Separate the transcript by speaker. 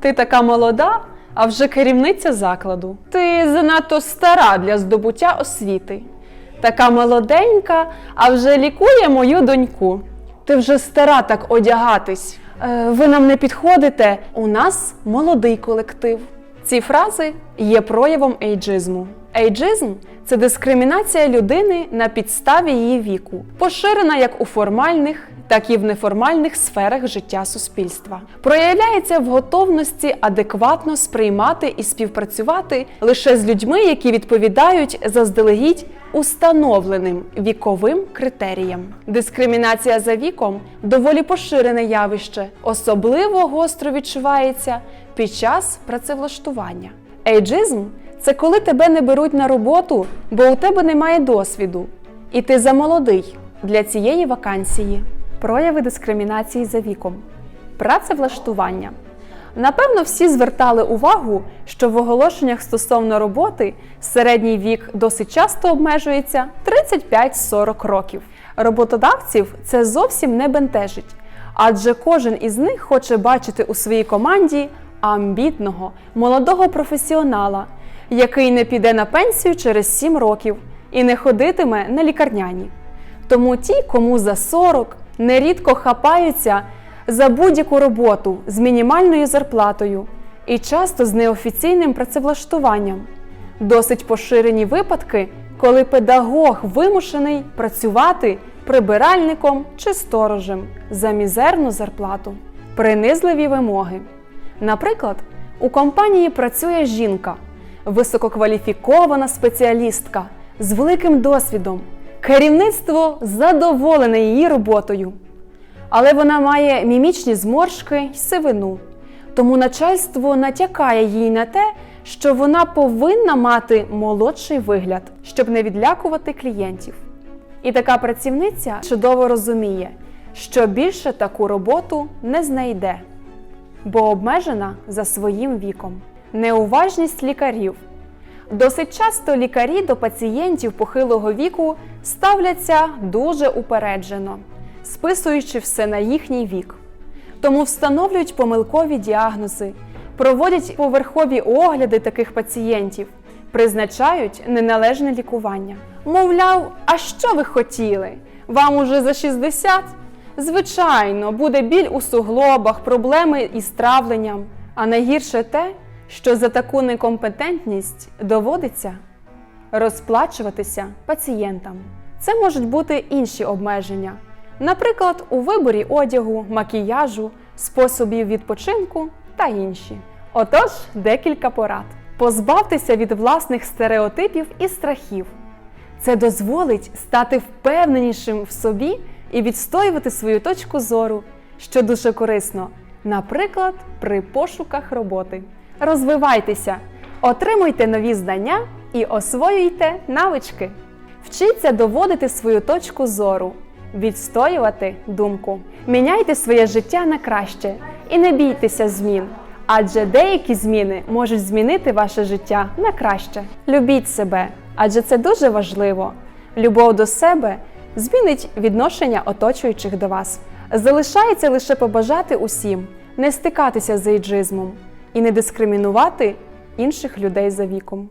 Speaker 1: Ти така молода, а вже керівниця закладу. Ти занадто стара для здобуття освіти. Така молоденька, а вже лікує мою доньку. Ти вже стара так одягатись. Е, ви нам не підходите, у нас молодий колектив. Ці фрази є проявом ейджизму. Ейджизм це дискримінація людини на підставі її віку, поширена як у формальних, так і в неформальних сферах життя суспільства. Проявляється в готовності адекватно сприймати і співпрацювати лише з людьми, які відповідають заздалегідь установленим віковим критеріям. Дискримінація за віком доволі поширене явище, особливо гостро відчувається під час працевлаштування. Ейджизм це коли тебе не беруть на роботу, бо у тебе немає досвіду, і ти замолодий для цієї вакансії. Прояви дискримінації за віком. Працевлаштування. Напевно, всі звертали увагу, що в оголошеннях стосовно роботи середній вік досить часто обмежується 35-40 років. Роботодавців це зовсім не бентежить, адже кожен із них хоче бачити у своїй команді амбітного, молодого професіонала, який не піде на пенсію через 7 років і не ходитиме на лікарняні. Тому ті, кому за 40, нерідко хапаються за будь-яку роботу з мінімальною зарплатою і часто з неофіційним працевлаштуванням. Досить поширені випадки, коли педагог вимушений працювати прибиральником чи сторожем за мізерну зарплату. Принизливі вимоги. Наприклад, у компанії працює жінка, висококваліфікована спеціалістка з великим досвідом. Керівництво задоволене її роботою. Але вона має мімічні зморшки й сивину. Тому начальство натякає їй на те, що вона повинна мати молодший вигляд, щоб не відлякувати клієнтів. І така працівниця чудово розуміє, що більше таку роботу не знайде, бо обмежена за своїм віком. Неуважність лікарів. Досить часто лікарі до пацієнтів похилого віку ставляться дуже упереджено, списуючи все на їхній вік. Тому встановлюють помилкові діагнози, проводять поверхові огляди таких пацієнтів, призначають неналежне лікування. Мовляв, а що ви хотіли? Вам уже за 60? Звичайно, буде біль у суглобах, проблеми із травленням. А найгірше те, що за таку некомпетентність доводиться розплачуватися пацієнтам. Це можуть бути інші обмеження, наприклад, у виборі одягу, макіяжу, способів відпочинку та інші. Отож, декілька порад. Позбавтеся від власних стереотипів і страхів. Це дозволить стати впевненішим в собі і відстоювати свою точку зору, що дуже корисно, наприклад, при пошуках роботи. Розвивайтеся, отримуйте нові знання і освоюйте навички. Вчіться доводити свою точку зору, відстоювати думку. Міняйте своє життя на краще і не бійтеся змін, адже деякі зміни можуть змінити ваше життя на краще. Любіть себе, адже це дуже важливо. Любов до себе змінить відношення оточуючих до вас. Залишається лише побажати усім не стикатися з ейджизмом і не дискримінувати інших людей за віком.